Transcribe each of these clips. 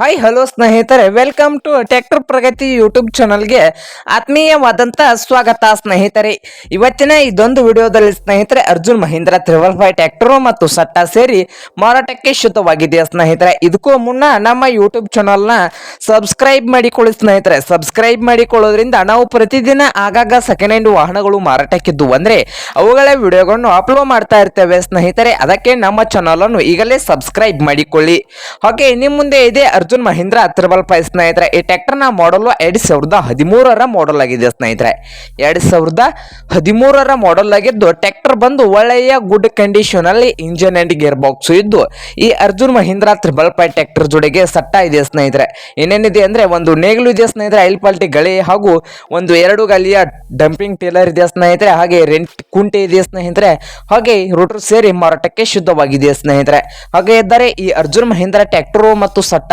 Hi hello ಸ್ನೇಹಿತರೆ. Welcome to tractor Pragati YouTube ಚಾನಲ್ಗೆ ಆತ್ಮೀಯವಾದಂಥ ಸ್ವಾಗತ, ಸ್ನೇಹಿತರೆ. ಇವತ್ತಿನ ಇದೊಂದು ವಿಡಿಯೋದಲ್ಲಿ, ಸ್ನೇಹಿತರೆ, Arjun Mahindra triple five tractor ಮತ್ತು ಸಟ್ಟ ಸೇರಿ ಮಾರಾಟಕ್ಕೆ ಶುದ್ಧವಾಗಿದೆಯಾ, ಸ್ನೇಹಿತರೆ? ಇದಕ್ಕೂ ಮುನ್ನ ನಮ್ಮ ಯೂಟ್ಯೂಬ್ ಚಾನಲ್ನ ಸಬ್ಸ್ಕ್ರೈಬ್ ಮಾಡಿಕೊಳ್ಳಿ, ಸ್ನೇಹಿತರೆ. ಸಬ್ಸ್ಕ್ರೈಬ್ ಮಾಡಿಕೊಳ್ಳೋದ್ರಿಂದ ನಾವು ಪ್ರತಿದಿನ ಆಗಾಗ ಸೆಕೆಂಡ್ ಹ್ಯಾಂಡ್ ವಾಹನಗಳು ಮಾರಾಟಕ್ಕಿದ್ದು ಅಂದರೆ ಅವುಗಳ ವಿಡಿಯೋಗಳನ್ನು ಅಪ್ಲೋಡ್ ಮಾಡ್ತಾ ಇರ್ತೇವೆ, ಸ್ನೇಹಿತರೆ. ಅದಕ್ಕೆ ನಮ್ಮ ಚಾನಲನ್ನು ಈಗಲೇ ಸಬ್ಸ್ಕ್ರೈಬ್ ಮಾಡಿಕೊಳ್ಳಿ. ಹಾಗೆ ನಿಮ್ಮ ಮುಂದೆ ಇದೆ ಮಹೀಂದ್ರ ತ್ರಿಬಲ್ ಫೈವ್ ಸ್ನೇಹಿತರೆ, ಈ ಟ್ರ್ಯಾಕ್ಟರ್ನ ಮಾಡಲು ಎರಡ್ ಸಾವಿರದ ಹದಿಮೂರರ ಮಾಡಲ್ ಆಗಿದೆ ಸ್ನೇಹಿತರೆ. ಎರಡ್ ಸಾವಿರದ ಹದಿಮೂರರ ಮಾಡಲ್ ಆಗಿದ್ದು ಟ್ರ್ಯಾಕ್ಟರ್ ಬಂದು ಒಳ್ಳೆಯ ಗುಡ್ ಕಂಡೀಷನ್ ಅಲ್ಲಿ ಇಂಜಿನ್ ಅಂಡ್ ಗೇರ್ ಬಾಕ್ಸ್ ಇದ್ದು, ಈ Arjun Mahindra triple five tractor ಜೊತೆಗೆ ಸಟ್ಟ ಇದೆ ಸ್ನೇಹಿತರೆ. ಏನೇನಿದೆ ಅಂದ್ರೆ ಒಂದು ನೇಗಿಲು ಇದೆ ಸ್ನೇಹಿತರೆ, ಐಲ್ ಪಾಲ್ಟಿ ಗಳಿ ಹಾಗೂ ಒಂದು ಎರಡು ಗಲಿಯ ಡಂಪಿಂಗ್ ಟೇಲರ್ ಇದೆ ಸ್ನೇಹಿತರೆ, ಹಾಗೆ ರೆಂಟ್ ಕುಂಟೆ ಇದೆ ಸ್ನೇಹಿತರೆ, ಹಾಗೆ ರೋಟರ್ ಸೇರಿ ಮಾರಾಟಕ್ಕೆ ಶುದ್ಧವಾಗಿದೆ ಸ್ನೇಹಿತರೆ. ಹಾಗೆ ಇದ್ದಾರೆ ಈ ಅರ್ಜುನ್ ಮಹೀಂದ್ರ ಟ್ರ್ಯಾಕ್ಟರ್ ಮತ್ತು ಸಟ್ಟ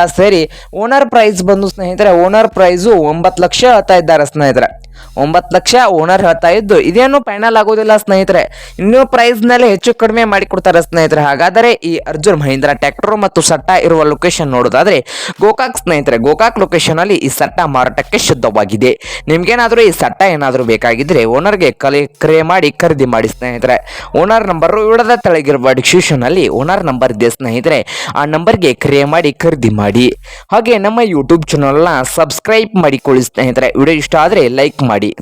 ಓನರ್ ಪ್ರೈಸ್ ಬಂದು ಸ್ನೇಹಿತರೆ ಓನರ್ ಪ್ರೈಸು ಒಂಬತ್ತು ಲಕ್ಷ ಹೇಳ್ತಾ ಇದ್ದಾರೆ ಸ್ನೇಹಿತರೆ. ಒಂಬತ್ತು ಲಕ್ಷ ಓನರ್ ಹೇಳ್ತಾ ಇದ್ದು, ಇದೇನು ಫೈನಲ್ ಆಗೋದಿಲ್ಲ ಸ್ನೇಹಿತರೆ. ಇನ್ನೂ ಪ್ರೈಸ್ನಲ್ಲಿ ಹೆಚ್ಚು ಕಡಿಮೆ ಮಾಡಿಕೊಡ್ತಾರೆ ಸ್ನೇಹಿತರೆ. ಹಾಗಾದರೆ ಈ ಅರ್ಜುನ್ ಮಹೀಂದ್ರ ಟ್ರ್ಯಾಕ್ಟರ್ ಮತ್ತು ಸಟ್ಟ ಇರುವ ಲೊಕೇಶನ್ ನೋಡೋದಾದ್ರೆ ಗೋಕಾಕ್ ಸ್ನೇಹಿತರೆ. ಗೋಕಾಕ್ ಲೊಕೇಶನ್ ಅಲ್ಲಿ ಈ ಸಟ್ಟ ಮಾರಾಟಕ್ಕೆ ಶುದ್ಧವಾಗಿದೆ. ನಿಮ್ಗೇನಾದರೂ ಈ ಸಟ್ಟ ಏನಾದರೂ ಬೇಕಾಗಿದ್ರೆ ಓನರ್ಗೆ ಕಲೆ, ಕರೆ ಮಾಡಿ ಖರೀದಿ ಮಾಡಿ ಸ್ನೇಹಿತರೆ. ಓನರ್ ನಂಬರ್ ಇಡದ ತೆಳಗಿರುವ ಡಿಸ್ಕ್ರಿಪ್ಷನ್ ಅಲ್ಲಿ ಓನರ್ ನಂಬರ್ ಇದೆ ಸ್ನೇಹಿತರೆ. ಆ ನಂಬರ್ಗೆ ಕರೆ ಮಾಡಿ ಖರೀದಿ ಮಾಡಿ. ಹಾಗೆ ನಮ್ಮ ಯೂಟ್ಯೂಬ್ ಚಾನಲ್ನ ಸಬ್ಸ್ಕ್ರೈಬ್ ಮಾಡಿಕೊಳ್ಳಿ ಸ್ನೇಹಿತರೆ. ವಿಡಿಯೋ ಇಷ್ಟ ಆದರೆ ಲೈಕ್ ಮಾಡಿ.